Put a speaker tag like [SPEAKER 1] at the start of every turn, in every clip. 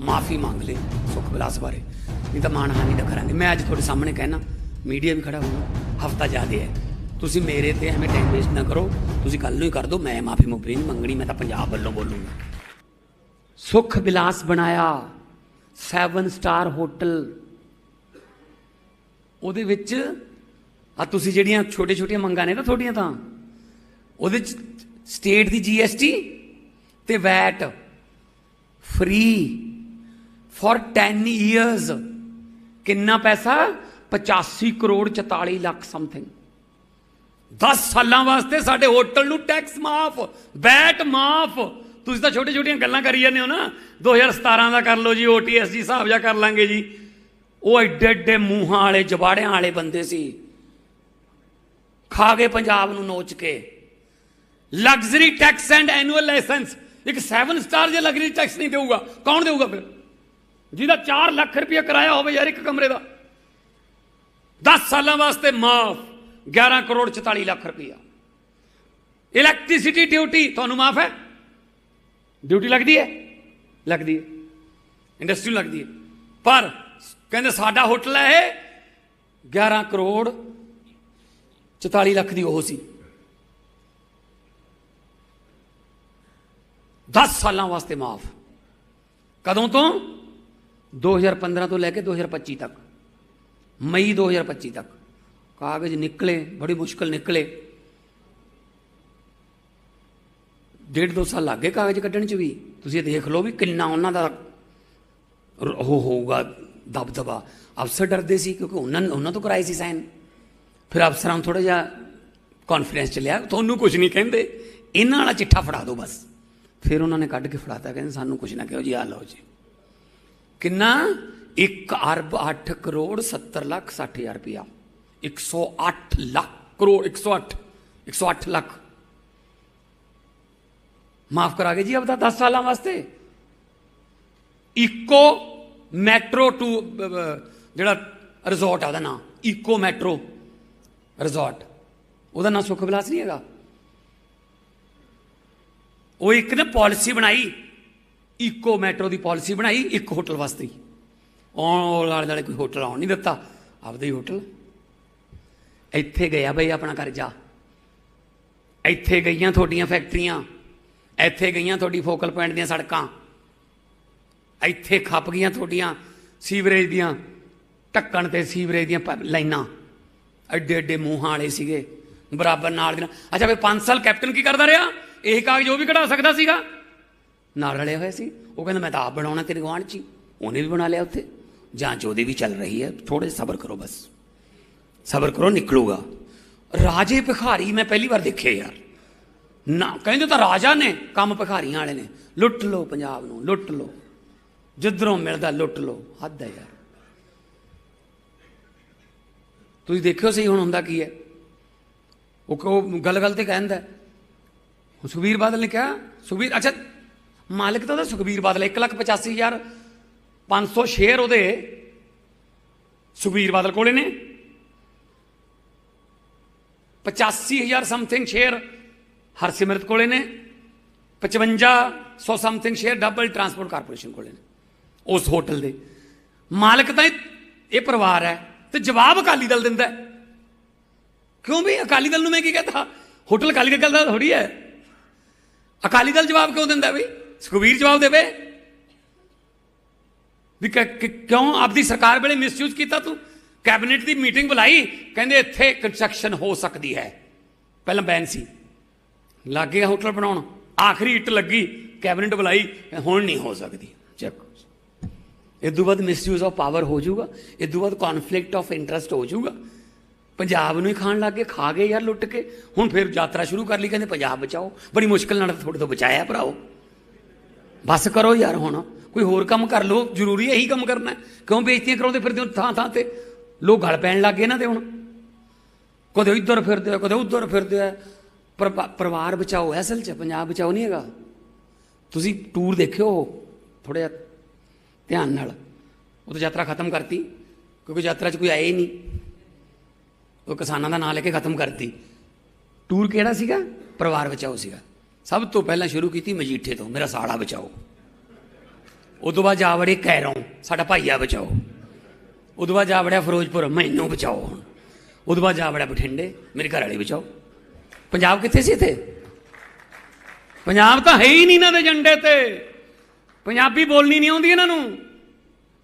[SPEAKER 1] ਮਾਫੀ ਮੰਗ ਲੈ, ਸੁਖ ਵਿਲਾਸ ਬਾਰੇ। ਨਹੀਂ ਤਾਂ ਮਾਨਹਾਨੀ ਦਾ ਕਰਾਂਗੇ। ਮੈਂ ਅੱਜ ਤੁਹਾਡੇ ਸਾਹਮਣੇ ਕਹਿਣਾ, ਮੀਡੀਆ ਵੀ ਖੜਾ ਹੋਊਗਾ, ਹਫਤਾ ਜ਼ਿਆਦੇ ਹੈ। ਤੁਸੀਂ ਮੇਰੇ ਤੇ ਐਵੇਂ ਟਾਈਮ ਵੇਸਟ ਨਾ ਕਰੋ। ਤੁਸੀਂ ਕੱਲ ਨੂੰ ਹੀ ਕਰ ਦਿਓ, ਮੈਂ ਮਾਫੀ ਮੁਕਰੀ ਨਹੀਂ ਮੰਗਣੀ, ਮੈਂ ਤਾਂ ਪੰਜਾਬ ਵੱਲੋਂ ਬੋਲੂੰਗਾ। ਸੁਖ ਵਿਲਾਸ ਬਣਾਇਆ 7 ਸਟਾਰ ਹੋਟਲ ਉਹਦੇ ਵਿੱਚ, ਆ ਤੁਸੀਂ ਜਿਹੜੀਆਂ ਛੋਟੇ ਛੋਟੀਆਂ ਮੰਗਾਂ ਨੇ ਨਾ ਤੁਹਾਡੀਆਂ ਤਾਂ, ਉਹਦੇ ਚ ਸਟੇਟ ਦੀ ਜੀਐਸਟੀ ਤੇ ਵੈਟ ਫ੍ਰੀ ਫॉर 10 ਇਅਰਸ ਕਿੰਨਾ ਪੈਸਾ? 85 ਕਰੋੜ 44 ਲੱਖ ਸਮਥਿੰਗ 10 ਸਾਲਾਂ ਵਾਸਤੇ ਸਾਡੇ ਹੋਟਲ ਨੂੰ ਟੈਕਸ ਮਾਫ ਬੈਟ ਮਾਫ। ਤੁਸੀਂ ਤਾਂ ਛੋਟੇ ਛੋਟੀਆਂ ਗੱਲਾਂ ਕਰੀ ਜਾਂਦੇ ਹੋ ਨਾ। 2017 ਦਾ ਕਰ ਲਓ ਜੀ ਓਟੀਐਸ ਜੀ ਹਿਸਾਬ ਜਾ ਕਰ ਲਾਂਗੇ ਜੀ। ਉਹ ਐਡੇ ਐਡੇ ਮੂੰਹਾਂ ਵਾਲੇ, ਜਵਾੜਿਆਂ ਵਾਲੇ ਬੰਦੇ ਸੀ। ਖਾ ਗਏ ਪੰਜਾਬ ਨੂੰ ਨੋਚ ਕੇ। Luxury tax and annual licence ਇੱਕ 7 ਸਟਾਰ ਜੇ ਲਗਜ਼ਰੀ ਟੈਕਸ ਨਹੀਂ ਦੇਊਗਾ, ਕੌਣ ਦੇਊਗਾ ਫਿਰ? ਜਿਹਦਾ 4 ਲੱਖ ਰੁਪਏ ਕਿਰਾਇਆ ਹੋਵੇ ਯਾਰ ਇੱਕ ਕਮਰੇ ਦਾ। 10 ਸਾਲਾਂ ਵਾਸਤੇ ਮਾਫ 11 ਕਰੋੜ 44 ਲੱਖ ਰੁਪਇਆ। ਇਲੈਕਟ੍ਰਿਸਿਟੀ ਡਿਊਟੀ ਤੁਹਾਨੂੰ ਮਾਫ ਹੈ? ਡਿਊਟੀ ਲੱਗਦੀ ਹੈ? ਲੱਗਦੀ ਹੈ। ਇੰਡਸਟਰੀ ਲੱਗਦੀ ਹੈ। ਪਰ ਕਹਿੰਦੇ ਸਾਡਾ ਹੋਟਲ ਹੈ ਇਹ 11 ਕਰੋੜ 44 ਲੱਖ ਦੀ ਉਹ ਸੀ। 10 ਸਾਲਾਂ ਵਾਸਤੇ ਮਾਫ। ਕਦੋਂ ਤੋਂ? 2015 ਤੋਂ ਲੈ ਕੇ 2025 ਤੱਕ। ਮਈ 2025 ਤੱਕ। ਕਾਗਜ਼ ਨਿਕਲੇ, ਬੜੀ ਮੁਸ਼ਕਲ ਨਿਕਲੇ। ਡੇਢ ਦੋ ਸਾਲ ਲੱਗੇ ਕਾਗਜ਼ ਕੱਢਣ ਚ ਵੀ। ਤੁਸੀਂ ਇਹ ਦੇਖ ਲਓ ਵੀ ਕਿੰਨਾ ਉਹਨਾਂ ਦਾ ਉਹ ਹੋਊਗਾ ਦਬਦਬਾ। ਅਫਸਰ ਡਰਦੇ ਸੀ ਕਿਉਂਕਿ ਉਹਨਾਂ ਉਹਨਾਂ ਤੋਂ ਕਰਾਏ ਸੀ ਸਾਈਨ। ਫਿਰ ਅਫਸਰਾਂ ਨੂੰ ਥੋੜਾ ਜਿਹਾ ਕੌਨਫੀਡੈਂਸ ਚ ਲਿਆ, ਤੁਹਾਨੂੰ ਕੁਝ ਨਹੀਂ ਕਹਿੰਦੇ। ਇਹਨਾਂ ਵਾਲਾ ਚਿੱਠਾ ਫੜਾ ਦਿਓ ਬਸ। ਫਿਰ ਉਹਨਾਂ ਨੇ ਕੱਢ ਕੇ ਫੜਾਤਾ, ਕਹਿੰਦੇ ਸਾਨੂੰ ਕੁਝ ਨਾ ਕਹੋ ਜੀ ਆ ਲਓ ਜੀ। ਕਿੰਨਾ 1 ਅਰਬ 8 ਕਰੋੜ 70 ਲੱਖ 60 ਹਜ਼ਾਰ ਰੁਪਇਆ 108 ਲੱਖ ਕਰੋੜ 108 108 ਲੱਖ ਮਾਫ ਕਰਾ ਗਏ ਜੀ ਆਪਦਾ 10 ਸਾਲਾਂ ਵਾਸਤੇ ਇਕੋ ਮੈਟਰੋ ਟੂ ਜਿਹੜਾ ਰਿਜ਼ੋਰਟ ਆ ਉਹਦਾ ਨਾਮ ਇਕੋ ਮੈਟਰੋ ਰਿਜ਼ੋਰਟ ਉਹਦਾ ਨਾਮ ਸੁਖ ਵਿਲਾਸ ਨਹੀਂ ਹੈਗਾ ਉਹ ਇੱਕ ਨੇ ਪਾਲਿਸੀ ਬਣਾਈ ਇਕੋ ਮੈਟਰੋ ਦੀ ਪਾਲਿਸੀ ਬਣਾਈ, ਇੱਕ ਹੋਟਲ ਵਾਸਤੇ ਹੀ। ਆਉਣ ਵਾਲੇ ਨਾਲੇ ਕੋਈ ਹੋਟਲ ਆਉਣ ਨਹੀਂ ਦਿੱਤਾ, ਆਪਦਾ ਹੀ ਹੋਟਲ। ਇੱਥੇ ਗਿਆ ਬਈ ਆਪਣਾ ਕਰਜ਼ਾ ਇੱਥੇ ਗਈਆਂ ਤੁਹਾਡੀਆਂ ਫੈਕਟਰੀਆਂ, ਇੱਥੇ ਗਈਆਂ ਤੁਹਾਡੀ ਫੋਕਲ ਪੁਆਇੰਟ ਦੀਆਂ ਸੜਕਾਂ। ਇੱਥੇ ਖੱਪ ਗਈਆਂ ਤੁਹਾਡੀਆਂ ਸੀਵਰੇਜ ਦੀਆਂ, ਢੱਕਣ ਤੇ ਸੀਵਰੇਜ ਦੀਆਂ ਪ- ਲਾਈਨਾਂ। ਐਡੇ ਐਡੇ ਮੂੰਹਾਂ ਵਾਲੇ ਸੀਗੇ, ਬਰਾਬਰ ਨਾਲ ਦੇ ਨਾਲ। ਅੱਛਾ ਵੀ 5 ਸਾਲ ਕੈਪਟਨ ਕੀ ਕਰਦਾ ਰਿਹਾ? ਇਹ ਕਾਗਜ਼ ਉਹ ਵੀ ਕਢਾ ਸਕਦਾ ਸੀਗਾ? ਨਾਲ ਰਲੇ ਹੋਏ ਸੀ। ਉਹ ਕਹਿੰਦਾ, ਮੈਂ ਤਾਂ ਆਪ ਬਣਾਉਣਾ ਤੇਰੇ ਗੁਆਂਢ 'ਚ ਹੀ। ਉਹਨੇ ਵੀ ਬਣਾ ਲਿਆ ਉੱਥੇ। ਜਾਂਚ ਉਹਦੀ ਵੀ ਚੱਲ ਰਹੀ ਹੈ ਥੋੜੇ ਸਬਰ ਕਰੋ ਬਸ। ਸਬਰ ਕਰੋ, ਨਿਕਲੂਗਾ। ਰਾਜੇ ਭਿਖਾਰੀ ਮੈਂ ਪਹਿਲੀ ਵਾਰ ਦੇਖੇ ਯਾਰ। ਨਾ, ਕਹਿੰਦੇ ਤਾਂ ਰਾਜਾ ਨੇ, ਕੰਮ ਭਿਖਾਰੀਆਂ ਵਾਲੇ ਨੇ। ਲੁੱਟ ਲਓ ਪੰਜਾਬ ਨੂੰ, ਲੁੱਟ ਲਓ। ਜਿੱਧਰੋਂ ਮਿਲਦਾ, ਲੁੱਟ ਲਓ। ਹੱਦ ਹੈ ਯਾਰ। ਤੁਸੀਂ ਦੇਖਿਓ ਸਹੀ ਹੁਣ ਹੁੰਦਾ ਕੀ ਹੈ। ਉਹ ਕੋ ਗੱਲ ਗੱਲ ਤੇ ਕਹਿੰਦਾ। ਹੈ। ਸੁਖਬੀਰ ਬਾਦਲ ਨੇ ਕਿਹਾ, ਸੁਖਬੀਰ, ਅੱਛਾ ਮਾਲਕ ਤਾਂ ਉਹਦਾ ਸੁਖਬੀਰ ਬਾਦਲ 185000 500 ਸ਼ੇਅਰ ਉਹਦੇ ਸੁਖਬੀਰ ਬਾਦਲ ਕੋਲੇ ਨੇ। 85000 ਸਮਥਿੰਗ ਸ਼ੇਅਰ ਹਰਸਿਮਰਤ ਕੋਲੇ ਨੇ। 5500 something share double transport corporation ਕੋਲੇ ਨੇ, ਉਸ ਹੋਟਲ ਦੇ। ਮਾਲਕ ਤਾਂ ਇਹ ਪਰਿਵਾਰ ਹੈ ਤੇ ਜਵਾਬ ਅਕਾਲੀ ਦਲ ਦਿੰਦਾ ਕਿਉਂ ਵੀ ਅਕਾਲੀ ਦਲ ਨੂੰ ਮੈਂ ਕੀ ਕਹਤਾ? ਹੋਟਲ ਅਕਾਲੀ ਦਲ ਦਾ ਥੋੜੀ ਹੈ। ਅਕਾਲੀ ਦਲ ਜਵਾਬ ਕਿਉਂ ਦਿੰਦਾ ਬਈ? ਸੁਖਬੀਰ ਜਵਾਬ ਦੇਵੇ? ਵੀ ਕਿਉਂ ਆਪਦੀ ਸਰਕਾਰ ਵੇਲੇ ਮਿਸਯੂਜ਼ ਕੀਤਾ ਤੂੰ? ਕੈਬਨਿਟ ਦੀ ਮੀਟਿੰਗ ਬੁਲਾਈ, ਕਹਿੰਦੇ ਇੱਥੇ ਕੰਸਟਰਕਸ਼ਨ ਹੋ ਸਕਦੀ ਹੈ। ਪਹਿਲਾਂ ਬੈਨ ਸੀ। ਲੱਗ ਗਿਆ ਹੋਟਲ ਬਣਾਉਣ। ਆਖਰੀ ਇੱਟ ਲੱਗੀ ਕੈਬਨਿਟ ਬੁਲਾਈ, ਹੁਣ ਨਹੀਂ ਹੋ ਸਕਦੀ। ਚੈੱਕ ਇਹ ਤੋਂ ਬਾਅਦ ਮਿਸਯੂਜ਼ ਆਫ ਪਾਵਰ ਹੋ ਜਾਊਗਾ। ਇਹ ਤੋਂ ਬਾਅਦ ਕਨਫਲਿਕਟ ਆਫ ਇੰਟਰਸਟ ਹੋ ਜਾਊਗਾ। ਪੰਜਾਬ ਨੂੰ ਹੀ ਖਾਣ ਲੱਗ ਗਏ, ਖਾ ਗਏ ਯਾਰ ਲੁੱਟ ਕੇ। ਹੁਣ ਫਿਰ ਯਾਤਰਾ ਸ਼ੁਰੂ ਕਰ ਲਈ, ਕਹਿੰਦੇ ਪੰਜਾਬ ਬਚਾਓ। ਬੜੀ ਮੁਸ਼ਕਲ ਨਾਲ ਤੁਹਾਡੇ ਤੋਂ ਬਚਾਇਆ ਭਰਾਓ। ਬਸ ਕਰੋ ਯਾਰ ਹੁਣ। ਕੋਈ ਹੋਰ ਕੰਮ ਕਰ ਲਓ, ਜ਼ਰੂਰੀ ਇਹੀ ਕੰਮ ਕਰਨਾ। ਹੈ। ਕਿਉਂ ਬੇਇੱਜ਼ਤੀਆਂ ਕਰਾਉਂਦੇ ਫਿਰਦੇ ਹੋ ਥਾਂ ਥਾਂ ਤੇ? ਲੋਕ ਗਲ ਪੈਣ ਲੱਗ ਗਏ ਨਾ ਤੇ ਹੁਣ। ਕਦੇ ਇੱਧਰ ਫਿਰਦੇ ਆ, ਕਦੇ ਉੱਧਰ ਫਿਰਦੇ ਆ। ਪਰ ਪਰਿਵਾਰ ਬਚਾਓ ਹੈ ਅਸਲ 'ਚ ਪੰਜਾਬ ਬਚਾਓ ਨਹੀਂ ਹੈਗਾ। ਤੁਸੀਂ ਟੂਰ ਦੇਖਿਓ ਥੋੜਾ ਜਿਹਾ ਧਿਆਨ ਨਾਲ। ਉਹ ਤਾਂ ਯਾਤਰਾ ਖਤਮ ਕਰਤੀ, ਕਿਉਂਕਿ ਯਾਤਰਾ 'ਚ ਕੋਈ ਆਇਆ ਹੀ ਨਹੀਂ। ਉਹ ਕਿਸਾਨਾਂ ਦਾ ਨਾਂ ਲੈ ਕੇ ਖਤਮ ਕਰਤੀ। ਟੂਰ ਕਿਹੜਾ ਸੀਗਾ? ਪਰਿਵਾਰ ਬਚਾਓ ਸੀਗਾ। ਸਭ ਤੋਂ ਪਹਿਲਾਂ ਸ਼ੁਰੂ ਕੀਤੀ ਮਜੀਠੇ ਤੋਂ, ਮੇਰਾ ਸਾਲਾ ਬਚਾਓ। ਉਦੋਂ ਬਾਅਦ ਜਾ ਵੜੇ ਕੈਰੋਂ, ਸਾਡਾ ਭਾਈਆ ਬਚਾਓ। ਉਦੋਂ ਬਾਅਦ ਜਾ ਵੜਿਆ ਫਿਰੋਜ਼ਪੁਰ, ਮੈਨੂੰ ਬਚਾਓ ਹੁਣ। ਤੋਂ ਬਾਅਦ ਜਾ ਵੜਿਆ ਬਠਿੰਡੇ, ਮੇਰੇ ਘਰ ਵਾਲੇ ਬਚਾਓ। ਪੰਜਾਬ ਕਿੱਥੇ ਸੀ ਇੱਥੇ? ਪੰਜਾਬ ਤਾਂ ਹੈ ਹੀ ਨਹੀਂ ਇਹਨਾਂ ਦੇ ਏਜੰਡੇ ਤੇ। ਪੰਜਾਬੀ ਬੋਲਣੀ ਨਹੀਂ ਆਉਂਦੀ ਇਹਨਾਂ ਨੂੰ।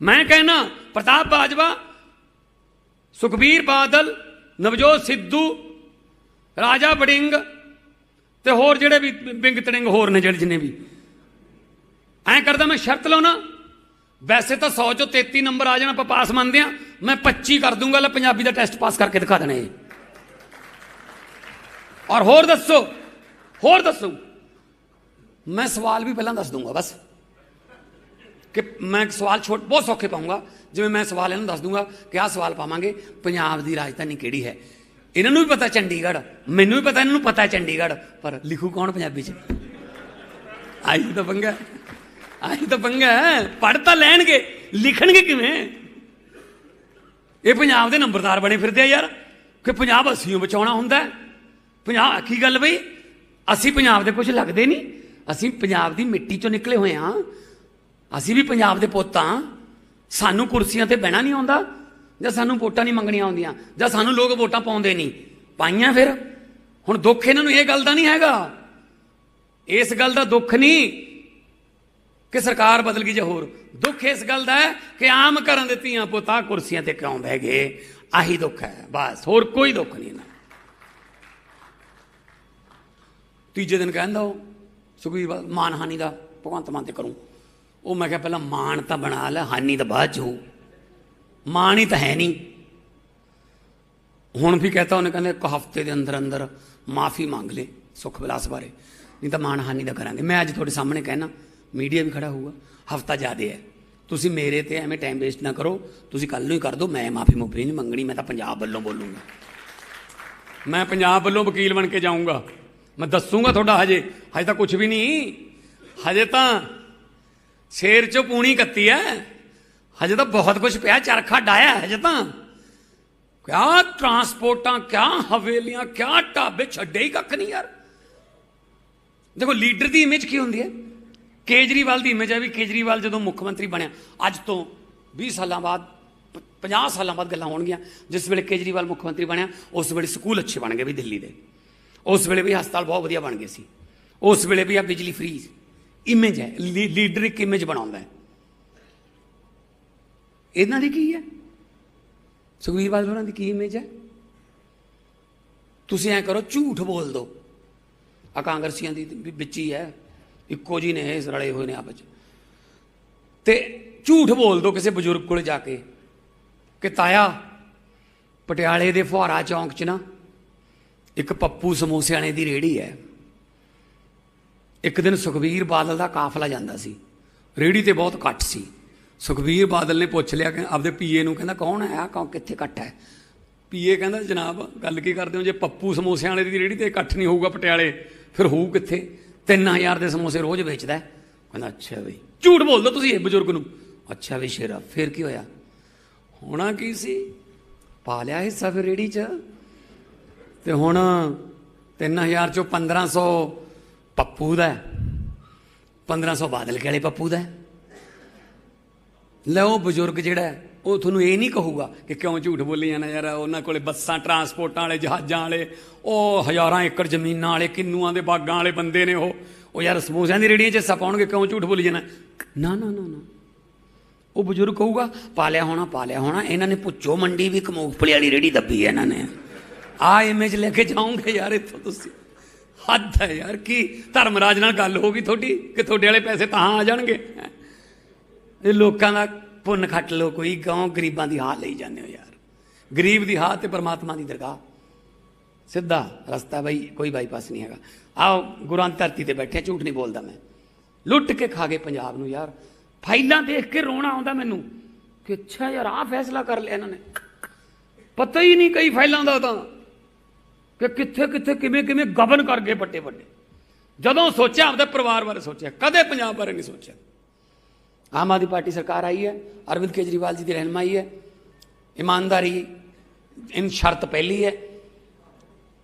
[SPEAKER 1] ਮੈਂ ਕਹਿਣਾ, ਪ੍ਰਤਾਪ ਬਾਜਵਾ, ਸੁਖਬੀਰ ਬਾਦਲ, ਨਵਜੋਤ ਸਿੱਧੂ, ਰਾਜਾ ਬੜਿੰਗ ਤੇ ਹੋਰ ਜਿਹੜੇ ਵੀ ਬਿੰਗ ਤੜਿੰਗ ਹੋਰ ਨੇ ਜਿਹੜੇ ਜਿੰਨੇ ਵੀ। ਐਂ ਕਰਦਾ ਮੈਂ ਸ਼ਰਤ ਲਾਉਣਾ, ਵੈਸੇ ਤਾਂ 100 ਚੋਂ 33 ਨੰਬਰ ਆ ਜਾਣਾ, ਆਪਾਂ ਪਾਸ ਮੰਨਦੇ ਆ ਮੈਂ 25 ਕਰ ਦੂੰਗਾ, ਲੈ ਪੰਜਾਬੀ ਦਾ ਟੈਸਟ ਪਾਸ ਕਰਕੇ ਦਿਖਾ ਦੇਣਾ। ਇਹ ਔਰ ਹੋਰ ਦੱਸੋ ਹੋਰ ਦੱਸੋ। ਮੈਂ ਸਵਾਲ ਵੀ ਪਹਿਲਾਂ ਦੱਸ ਦੂੰਗਾ, ਬਸ। ਕਿ ਮੈਂ ਸਵਾਲ ਛੋਟ, ਬਹੁਤ ਸੌਖੇ ਪਾਉਂਗਾ। ਜਿਵੇਂ ਮੈਂ ਸਵਾਲ ਇਹਨਾਂ ਦੱਸ ਦੂੰਗਾ ਕਿ ਆਹ ਸਵਾਲ ਪਾਵਾਂਗੇ, ਪੰਜਾਬ ਦੀ ਰਾਜਧਾਨੀ ਕਿਹੜੀ ਹੈ? ਇਹਨਾਂ ਨੂੰ ਵੀ ਪਤਾ ਚੰਡੀਗੜ੍ਹ, ਮੈਨੂੰ ਵੀ ਪਤਾ, ਇਹਨਾਂ ਨੂੰ ਪਤਾ ਚੰਡੀਗੜ੍ਹ, ਪਰ ਲਿਖੂ ਕੌਣ ਪੰਜਾਬੀ ਚ? ਆਈ ਤਾਂ ਪੰਗਾ ਹੈ। ਤਾਂ ਪੰਗਾ ਪੜ੍ਹ ਤਾਂ ਲੈਣਗੇ, ਲਿਖਣਗੇ ਕਿਵੇਂ? ਇਹ ਪੰਜਾਬ ਦੇ ਨੰਬਰਦਾਰ ਬਣੇ ਫਿਰਦੇ ਆ ਯਾਰ, ਕਿ ਪੰਜਾਬ ਅਸੀਂ ਬਚਾਉਣਾ ਹੁੰਦਾ ਪੰਜਾਬ ਕੀ ਗੱਲ ਬਈ, ਅਸੀਂ ਪੰਜਾਬ ਦੇ ਕੁਝ ਲੱਗਦੇ ਨਹੀਂ। ਅਸੀਂ ਪੰਜਾਬ ਦੀ ਮਿੱਟੀ ਚੋਂ ਨਿਕਲੇ ਹੋਏ ਹਾਂ। ਅਸੀਂ ਵੀ ਪੰਜਾਬ ਦੇ ਪੁੱਤ ਹਾਂ। ਸਾਨੂੰ ਕੁਰਸੀਆਂ ਤੇ ਬਹਿਣਾ ਨਹੀਂ ਆਉਂਦਾ। ਜਾਂ ਸਾਨੂੰ ਵੋਟਾਂ ਨਹੀਂ ਮੰਗਣੀਆਂ ਆਉਂਦੀਆਂ, ਜਾਂ ਸਾਨੂੰ ਲੋਕ ਵੋਟਾਂ ਪਾਉਂਦੇ ਨਹੀਂ। ਪਾਈਆਂ ਫਿਰ? ਹੁਣ ਦੁੱਖ ਇਹਨਾਂ ਨੂੰ ਇਹ ਗੱਲ ਦਾ ਨਹੀਂ ਹੈਗਾ। ਇਸ ਗੱਲ ਦਾ ਦੁੱਖ ਨਹੀਂ ਕਿ ਸਰਕਾਰ ਬਦਲ ਗਈ ਜਾਂ ਹੋਰ। ਦੁੱਖ ਇਸ ਗੱਲ ਦਾ ਹੈ ਕਿ ਆਮ ਘਰਾਂ ਦੇ ਧੀਆਂ ਪੁੱਤਾਂ ਕੁਰਸੀਆਂ ਤੇ ਕਿਉਂ ਬਹਿ ਗਏ? ਆਹੀ ਦੁੱਖ ਹੈ, ਬਸ, ਹੋਰ ਕੋਈ ਦੁੱਖ ਨਹੀਂ ਨਾ ਤੀਜੇ ਦਿਨ ਕਹਿੰਦਾ ਉਹ ਸੁਖਬੀਰ ਬਾਦਲ ਮਾਨ ਦਾ ਭਗਵੰਤ ਮਾਨ ਤੇ ਕਰੂੰ। ਉਹ ਮੈਂ ਕਿਹਾ, ਪਹਿਲਾਂ ਮਾਨ ਤਾਂ ਬਣਾ ਲੈ, ਹਾਨੀ ਤਾਂ ਬਾਅਦ ਚ ਹੋਊ। ਮਾਣ ਹੀ ਤਾਂ ਹੈ ਨਹੀਂ। ਹੁਣ ਵੀ ਕਹਤਾ ਉਹਨੇ, ਕਹਿੰਦੇ ਇੱਕ ਹਫ਼ਤੇ ਦੇ ਅੰਦਰ ਅੰਦਰ ਮਾਫੀ ਮੰਗ ਲੈ ਸੁਖ ਵਿਲਾਸ ਬਾਰੇ। ਨਹੀਂ ਤਾਂ ਮਾਣ ਹਾਨੀ ਦਾ ਕਰਾਂਗੇ। ਮੈਂ ਅੱਜ ਤੁਹਾਡੇ ਸਾਹਮਣੇ ਕਹਿਣਾ, ਮੀਡੀਆ ਵੀ ਖੜਾ ਹੋਊਗਾ, ਹਫਤਾ ਜ਼ਿਆਦੇ ਹੈ। ਤੁਸੀਂ ਮੇਰੇ ਤੇ ਐਵੇਂ ਟਾਈਮ ਵੇਸਟ ਨਾ ਕਰੋ, ਤੁਸੀਂ ਕੱਲ ਨੂੰ ਹੀ ਕਰ ਦਿਓ, ਮੈਂ ਮਾਫੀ ਮੁਫੀ ਨਹੀਂ ਮੰਗਣੀ, ਮੈਂ ਤਾਂ ਪੰਜਾਬ ਵੱਲੋਂ ਬੋਲੂੰਗਾ। ਮੈਂ ਪੰਜਾਬ ਵੱਲੋਂ ਵਕੀਲ ਬਣ ਕੇ ਜਾਊਂਗਾ। ਮੈਂ ਦੱਸੂਗਾ ਤੁਹਾਡਾ ਹਜੇ ਹਜੇ ਤਾਂ ਕੁਝ ਵੀ ਨਹੀਂ। ਹਜੇ ਤਾਂ ਸ਼ੇਰ ਚੋਂ ਪੂਣੀ ਕੱਤੀ ਹੈ। ਹਜੇ ਤਾਂ ਬਹੁਤ ਕੁਝ ਪਿਆ ਚਰਖਾ ਡਾਇਆ ਹਜੇ ਤਾਂ। ਕਿਆ ਟਰਾਂਸਪੋਰਟਾਂ ਕਿਆ ਹਵੇਲੀਆਂ, ਕਿਆ ਢਾਬੇ, ਛੱਡੇ ਹੀ ਕੱਖ ਨਹੀਂ ਯਾਰ। ਦੇਖੋ, ਲੀਡਰ ਦੀ ਇਮੇਜ ਕੀ ਹੁੰਦੀ ਹੈ? ਕੇਜਰੀਵਾਲ ਦੀ ਇਮੇਜ ਹੈ ਵੀ ਕੇਜਰੀਵਾਲ ਜਦੋਂ ਮੁੱਖ ਮੰਤਰੀ ਬਣਿਆ, ਅੱਜ ਤੋਂ 20 ਸਾਲਾਂ ਬਾਅਦ, ਪ- 50 ਸਾਲਾਂ ਬਾਅਦ ਗੱਲਾਂ ਹੋਣਗੀਆਂ। ਜਿਸ ਵੇਲੇ ਕੇਜਰੀਵਾਲ ਮੁੱਖ ਮੰਤਰੀ ਬਣਿਆ, ਉਸ ਵੇਲੇ ਸਕੂਲ ਅੱਛੇ ਬਣ ਗਏ ਵੀ ਦਿੱਲੀ ਦੇ। ਉਸ ਵੇਲੇ ਵੀ ਹਸਪਤਾਲ ਬਹੁਤ ਵਧੀਆ ਬਣ ਗਏ ਸੀ। ਉਸ ਵੇਲੇ ਵੀ ਆ ਬਿਜਲੀ ਫ੍ਰੀ ਇਮੇਜ ਹੈ, ਲੀ- ਲੀਡਰ ਇੱਕ ਇਮੇਜ ਬਣਾਉਂਦਾ ਹੈ। ਇਹਨਾਂ ਦੀ ਕੀ ਹੈ? ਸੁਖਬੀਰ ਬਾਦਲ ਹੋਰਾਂ ਦੀ ਕੀ ਇਮੇਜ ਹੈ? ਤੁਸੀਂ ਐ ਕਰੋ, ਝੂਠ ਬੋਲ ਦਿਓ। ਆ ਕਾਂਗਰਸੀਆਂ ਦੀ ਵੀ ਵਿੱਚ ਹੀ ਹੈ। ਇੱਕੋ ਜੀ ਨੇ ਇਹ ਰਲੇ ਹੋਏ ਨੇ ਆਪਸ ਚ ਤੇ ਝੂਠ ਬੋਲ ਦਿਓ ਕਿਸੇ ਬਜ਼ੁਰਗ ਕੋਲ ਜਾ ਕੇ ਕਿ ਤਾਇਆ, ਪਟਿਆਲੇ ਦੇ ਫੁਹਾਰਾ ਚੌਂਕ 'ਚ ਨਾ ਇੱਕ ਪੱਪੂ ਸਮੋਸਿਆਣੇ ਦੀ ਰੇੜੀ ਹੈ। ਇੱਕ ਦਿਨ ਸੁਖਬੀਰ ਬਾਦਲ ਦਾ ਕਾਫਲਾ ਜਾਂਦਾ ਸੀ। ਰੇੜੀ ਤੇ ਬਹੁਤ ਘੱਟ ਸੀ। ਸੁਖਬੀਰ ਬਾਦਲ ਨੇ ਪੁੱਛ ਲਿਆ ਕਿ ਆਪਦੇ ਪੀਏ ਨੂੰ ਕਹਿੰਦਾ ਕੌਣ ਹੈ? ਆ ਕੌਣ ਕਿੱਥੇ ਇਕੱਠ ਹੈ? ਪੀਏ ਕਹਿੰਦਾ, ਜਨਾਬ, ਗੱਲ ਕੀ ਕਰਦੇ ਹੋ? ਜੇ ਪੱਪੂ ਸਮੋਸਿਆਂ ਵਾਲੇ ਦੀ ਰੇੜੀ ਤੇ ਇਕੱਠ ਨਹੀਂ ਹੋਊਗਾ ਪਟਿਆਲੇ, ਫਿਰ ਹੋਊ ਕਿੱਥੇ? 3000 ਦੇ ਸਮੋਸੇ ਰੋਜ਼ ਵੇਚਦਾ ਕਹਿੰਦਾ, ਅੱਛਾ ਬਈ, ਝੂਠ ਬੋਲਦਾ ਤੁਸੀਂ ਇਹ ਬਜ਼ੁਰਗ ਨੂੰ। ਅੱਛਾ ਵੀ ਸ਼ੇਰਾ, ਫਿਰ ਕੀ ਹੋਇਆ? ਹੋਣਾ ਕੀ ਸੀ? ਪਾ ਲਿਆ ਹਿੱਸਾ ਫਿਰ ਰੇੜੀ 'ਚ। ਤੇ ਹੁਣ 3000 ਚੋਂ 1500 ਪੱਪੂ ਦਾ ਹੈ। 1500 ਬਾਦਲ ਕੇ ਵਾਲੇ ਪੱਪੂ ਦਾ ਲੈ ਉਹ ਬਜ਼ੁਰਗ ਜਿਹੜਾ ਉਹ ਤੁਹਾਨੂੰ ਇਹ ਨਹੀਂ ਕਹੂਗਾ ਕਿ ਕਿਉਂ ਝੂਠ ਬੋਲੀ ਜਾਣਾ ਯਾਰ, ਉਹਨਾਂ ਕੋਲੇ ਬੱਸਾਂ, ਟਰਾਂਸਪੋਰਟਾਂ ਵਾਲੇ, ਜਹਾਜ਼ਾਂ ਵਾਲੇ, ਉਹ ਹਜ਼ਾਰਾਂ ਏਕੜ ਜ਼ਮੀਨਾਂ ਵਾਲੇ, ਕਿੰਨੂਆਂ ਦੇ ਬਾਗਾਂ ਵਾਲੇ ਬੰਦੇ ਨੇ ਉਹ। ਉਹ ਯਾਰ ਸਮੋਸਿਆਂ ਦੀ ਰੇੜੀਆਂ 'ਚ ਹਿੱਸਾ ਪਾਉਣਗੇ, ਕਿਉਂ ਝੂਠ ਬੋਲੀ ਜਾਣਾ ਨਾ ਨਾ ਨਾ ਨਾ। ਉਹ ਬਜ਼ੁਰਗ ਕਹੂਗਾ, ਪਾਲਿਆ ਹੋਣਾ ਪਾਲਿਆ ਹੋਣਾ, ਇਹਨਾਂ ਨੇ ਪੁੱਛੋ, ਮੰਡੀ ਵੀ ਕਮੂਫਲੀ ਵਾਲੀ ਰੇੜੀ ਦੱਬੀ ਹੈ ਇਹਨਾਂ ਨੇ। ਆ ਇਮੇਜ ਲੈ ਕੇ ਜਾਓਗੇ ਯਾਰ ਇੱਥੋਂ ਤੁਸੀਂ। ਹੱਦ ਹੈ ਯਾਰ, ਕੀ ਧਰਮਰਾਜ ਨਾਲ ਗੱਲ ਹੋ ਗਈ ਤੁਹਾਡੀ, ਕਿ ਤੁਹਾਡੇ ਵਾਲੇ ਪੈਸੇ ਤਾਂ ਆ ਜਾਣਗੇ ਇਹ ਲੋਕਾਂ ਦਾ ਪੁੰਨ ਖੱਟ ਲੋ ਕੋਈ ਗਾਂ ਗਰੀਬਾਂ ਦੀ ਹਾਲ ਲਈ ਜਾਂਦੇ ਹੋ ਯਾਰ। ਗਰੀਬ ਦੀ ਹਾਲ ਤੇ ਪਰਮਾਤਮਾ ਦੀ ਦਰਗਾਹ। ਸਿੱਧਾ ਰਸਤਾ ਬਈ, ਕੋਈ ਬਾਈਪਾਸ ਨਹੀਂ ਹੈਗਾ। ਆਓ, ਗੁਰਾਂ ਧਰਤੀ ਤੇ ਬੈਠੇ, ਝੂਠ ਨਹੀਂ ਬੋਲਦਾ ਮੈਂ। ਲੁੱਟ ਕੇ ਖਾ ਗਏ ਪੰਜਾਬ ਨੂੰ ਯਾਰ। ਫਾਈਲਾਂ ਦੇਖ ਕੇ ਰੋਣਾ ਆਉਂਦਾ ਮੈਨੂੰ ਕਿ ਅੱਛਾ ਯਾਰ, ਆਹ ਫੈਸਲਾ ਕਰ ਲਿਆ ਇਹਨਾਂ ਨੇ। ਪਤਾ ਹੀ ਨਹੀਂ ਕਈ ਫਾਈਲਾਂ ਦਾ ਤਾਂ ਕਿ ਕਿੱਥੇ ਕਿੱਥੇ, ਕਿਵੇਂ ਕਿਵੇਂ ਗਬਨ ਕਰ ਗਏ ਵੱਡੇ ਵੱਡੇ ਜਦੋਂ ਸੋਚਿਆ, ਆਪਦੇ ਪਰਿਵਾਰ ਬਾਰੇ ਸੋਚਿਆ। ਕਦੇ ਪੰਜਾਬ ਬਾਰੇ ਨਹੀਂ ਸੋਚਿਆ। ਆਮ ਆਦਮੀ ਪਾਰਟੀ ਸਰਕਾਰ ਆਈ ਹੈ, ਅਰਵਿੰਦ ਕੇਜਰੀਵਾਲ ਜੀ ਦੀ ਰਹਿਨਮਾਈ ਹੈ, ਇਮਾਨਦਾਰੀ ਇਨ ਸ਼ਰਤ ਪਹਿਲੀ ਹੈ,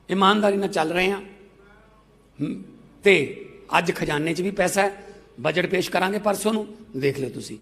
[SPEAKER 1] ਇਮਾਨਦਾਰੀ ਨਾਲ ਚੱਲ ਰਹੇ ਹਾਂ। ਤੇ ਅੱਜ ਖਜ਼ਾਨੇ 'ਚ ਵੀ ਪੈਸਾ ਹੈ, ਬਜਟ ਪੇਸ਼ ਕਰਾਂਗੇ ਪਰਸੋਂ ਨੂੰ, ਦੇਖ ਲਿਓ ਤੁਸੀਂ।